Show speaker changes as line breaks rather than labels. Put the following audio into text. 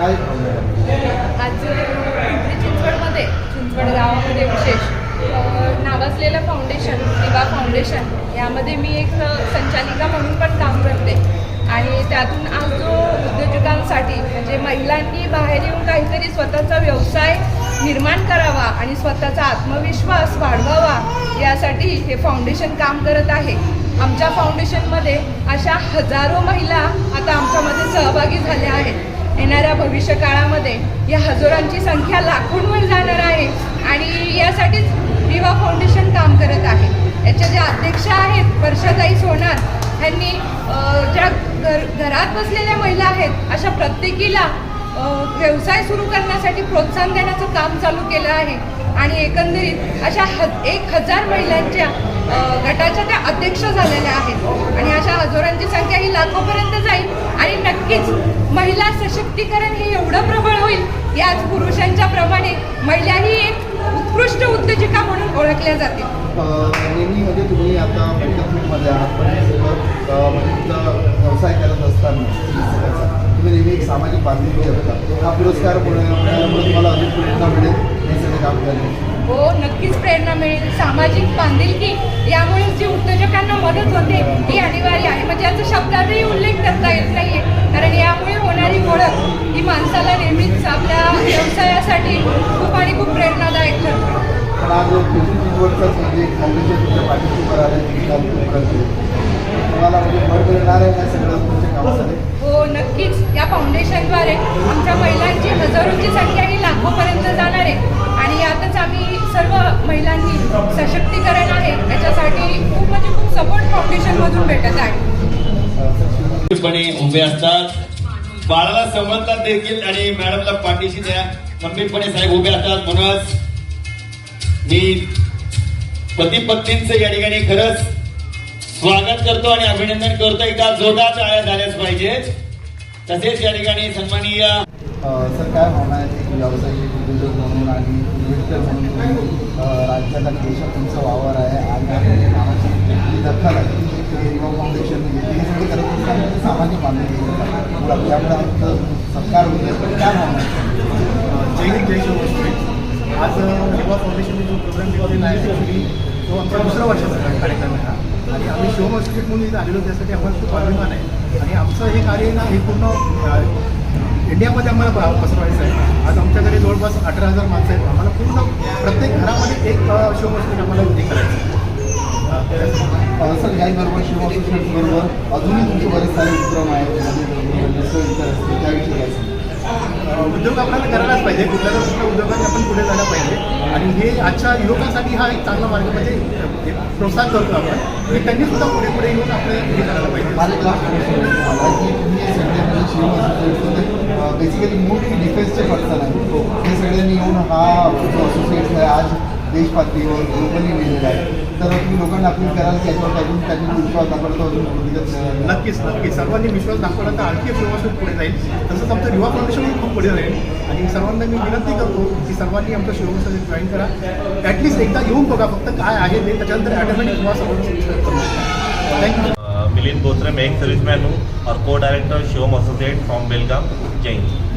काय
आज पिंपरी चिंचवडमध्ये चिंचवड गावामध्ये विशेष नावाजलेलं फाउंडेशन दिवा फाउंडेशन यामध्ये मी एक संचालिका म्हणून पण काम करते. आणि त्यातून आज जो उद्योजकांसाठी म्हणजे महिलांनी बाहेर येऊन काहीतरी स्वतःचा व्यवसाय निर्माण करावा आणि स्वतःचा आत्मविश्वास वाढवावा यासाठी हे फाउंडेशन काम करत आहे. आमच्या फाउंडेशनमध्ये अशा हजारो महिला आता आमच्यामध्ये सहभागी झाल्या आहेत. येणाऱ्या भविष्य काळामध्ये या हजारांची संख्या लाखोंवर जाणार आहे आणि यासाठीच विवा फाउंडेशन काम करत आहे. याच्या ज्या अध्यक्ष आहेत वर्षाताई सोनार यांनी ज्या घर घरात बसलेल्या महिला आहेत अशा प्रत्येकीला व्यवसाय सुरू करण्यासाठी प्रोत्साहन देण्याचं काम चालू केलं आहे. आणि एकंदरीत अशा ह एक हजार महिलांच्या गटाच्या त्या अध्यक्ष झालेल्या आहेत. आणि अशा हजारांची संख्या ही लाखोपर्यंत जाईल. महिला सशक्तीकरण हे एवढं प्रबळ होईल याच पुरुषांच्या प्रमाणे महिलाही एक उत्कृष्ट उद्योजिका म्हणून ओळखल्या जातील.
अं, नेहमी म्हणजे तुम्ही आता मध्ये आहात पण म्हणजे व्यवसाय करत असताना तुम्ही नेहमी एक सामाजिक बांधिलकी असता हा पुरस्कार मिळाल्यामुळे तुम्हाला अजून प्रेरणा मिळेल हे सगळे काम करण्याची.
हो नक्कीच प्रेरणा मिळेल. सामाजिक बांधिलकी यामुळे जी उद्योजकांना मदत होते ही अनिवार्य आहे. म्हणजे याचा शब्दातही उल्लेख करता येत कारण होणारी ओळख ही माणसाला नेहमीच आपल्या व्यवसायासाठी खूप आणि खूप प्रेरणादायक ठरते.
म्हणजे म्हणजे
हो नक्कीच. या फाउंडेशनद्वारे आमच्या महिलांची हजारोची संख्या ही लाखोपर्यंत जाणार आहे. आणि यातच आम्ही सर्व महिलांनी सशक्तीकरण आहे. याच्यासाठी खूप म्हणजे खूप सपोर्ट फाउंडेशनमधून भेटत आहे.
असतात. बाळाला समजतात देखील आणि मॅडमला पाठीशी द्या खंबीरपणे साहेब उभे असतात म्हणूनच मी पती पत्नींचं या ठिकाणी खरंच स्वागत करतो आणि अभिनंदन करतो. एका जोरदार टाळ्या झाल्याच पाहिजे. तसेच या ठिकाणी सन्माननीय
सर काय भावना आहे व्यावसायिक उद्योजक म्हणून आणि इन्व्हेस्टर म्हणून राज्यात आणि देशात तुमचा वावर आहे आणि कामाची दखल आहे. फाउंडेशन घेते हे सामाजिक बांधणी त्यामुळे आमचं सत्कार होते काय
जय हिंद जय शिवराष्ट्र आज युवा फाउंडेशनने जो प्रोग्राम घेतलेला आहे ॲक्च्युली तो आमचा दुसऱ्या वर्षाचा कार्यक्रम आहे हा. आणि आम्ही शिवम हॉस्पिटल म्हणून इथं आलेलो त्यासाठी आम्हाला खूप अभिमान आहे. आणि आमचं हे कार्य ना हे पूर्ण इंडियामध्ये आम्हाला पसरवायचं आहे. आज आमच्याकडे जवळपास अठरा हजार माणसं आहेत. आम्हाला पूर्ण प्रत्येक घरामध्ये एक शो शिवम आम्हाला हे करायचं आहे.
सर याचबरोबर शिव असोसिएट बरोबर. अजूनही तुमचे बरेच सारे उपक्रम आहेत म्हणजे त्याविषयी काय
उद्योग आपल्याला करायलाच पाहिजे कुठल्या ना कुठल्या उद्योगाने आपण पुढे जायला पाहिजे. आणि हे आजच्या युवकांसाठी हा एक चांगला मार्ग म्हणजे प्रोत्साहन करतो आपण की त्यांनी सुद्धा पुढे पुढे येऊन आपलं हे करायला पाहिजे.
माझा एक लास्ट म्हणजे बेसिकली मूळ ही डिफेन्सचे पर्सन आहे. हे. सगळ्यांनी येऊन हा असोसिएट आहे आज देश पातळीवर ग्लोबली लिहिलेला आहे तर तुम्ही लोकांना अपील कराल की याच्यावर अजून त्यांनी विश्वास दाखवतो अजून.
नक्कीच नक्कीच. सर्वांनी विश्वास दाखवला तर आणखी युवा पुढे जाईल. तसंच आमचं युवा फाउंडेशनही खूप पुढे राहील आणि सर्वांना मी विनंती करतो की सर्वांनी आमचं शिवसंस्थेत जॉईन करा. ॲटलिस्ट एकदा येऊन बघा फक्त काय आहे ते. त्याच्यानंतर ॲटोमॅटिक युवा शकता थँक्यू
मिलिंद बोत्रे मैं एक सर्विसमैन हूँ और co director Shivam associate from Belgaum Jai Hind